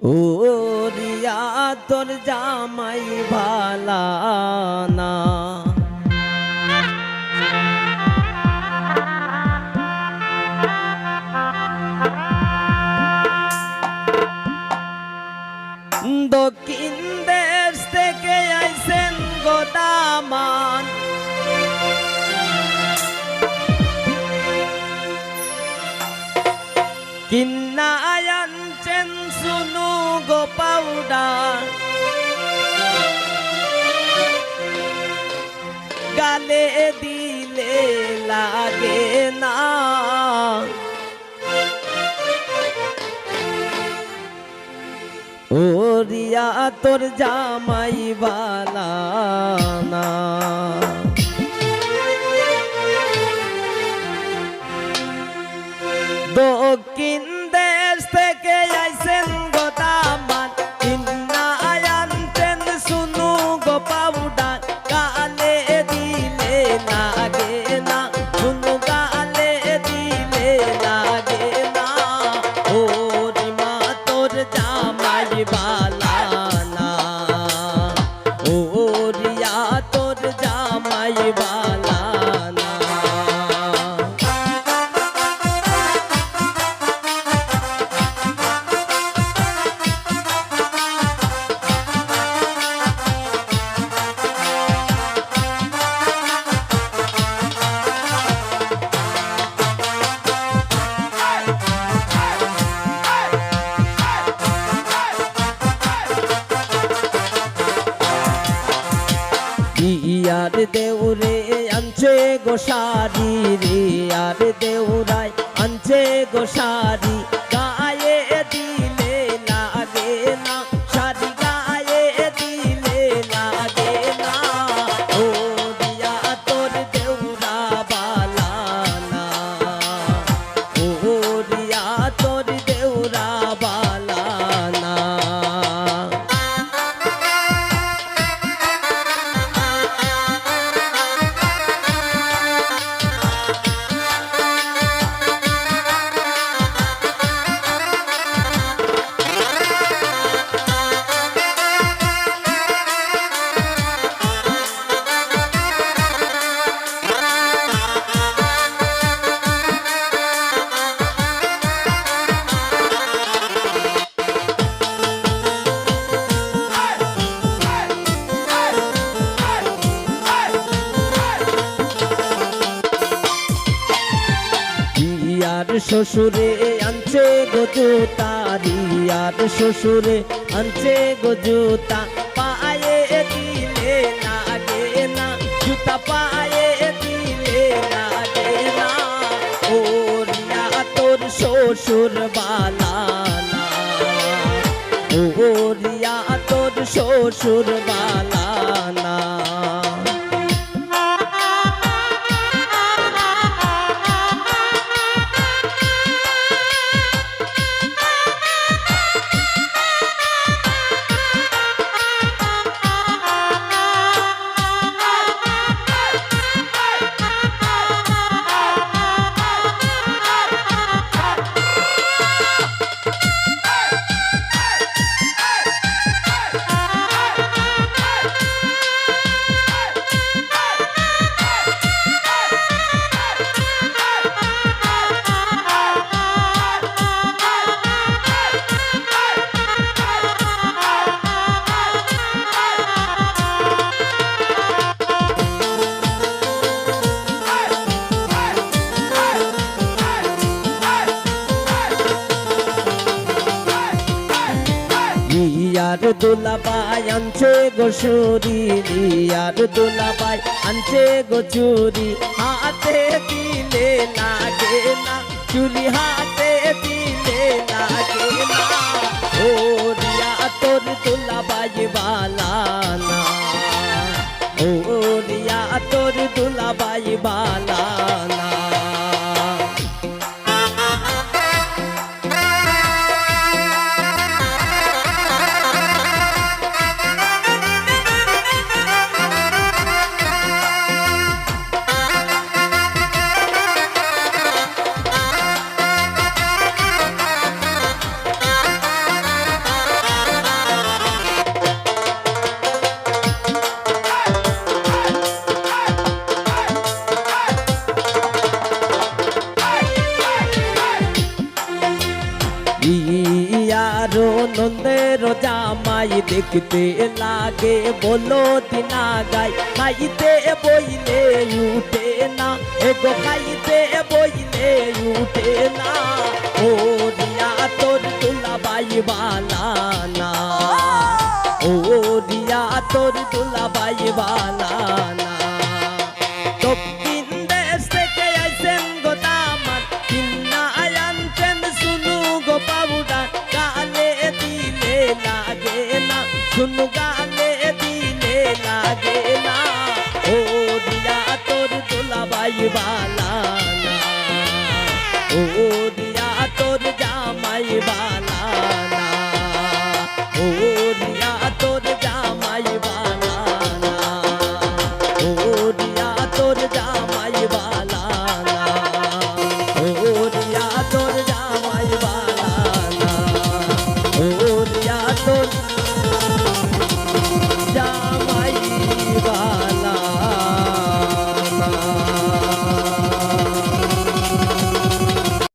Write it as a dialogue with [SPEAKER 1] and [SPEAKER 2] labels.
[SPEAKER 1] ও রিয়া তোর জামাই ভালা না। দক্ষিণ দেশ থেকে আইসেন গোদামান কিন্না আনছেন শুনু পাউডার গালে দিলে লাগে না। ও রিয়া তোর জামাই বালা না। দক্ষিণ দেউরে আনছে গোসারি রে আর দেউরাই আনছে গোসারি। শ্বশুরে আনছে গজুতা রিয়ার শ্বশুরে আনছে গজুতা পায়ে দিলে লাগে না, জুতা পায়ে দিলে লাগে না। ও রিয়া, তোর শ্বশুর বালা ও রিয়া, তোর শ্বশুর বালা রিয়ার দুলাবাই আনছে গোসুরি রিয়ার দুলাবাই আনছে গোচুরি হাতে দিলে লাগে না চুরি হাতে দিলে লাগে না। ও রিয়া, তোর দুলাবাই বালা না। ও রিয়া, তোর দুলাবাই বালা না ইয়ারো নন্দের জামাই দেখতে লাগে, বলো দিনা গাই, খাইতে বইলে উঠে না, এগো খাইতে বইলে উঠে না। ও রিয়া, তোর দুলাবাই বালানা ও রিয়া, তোর দুলাবাই বালানা বালানা ও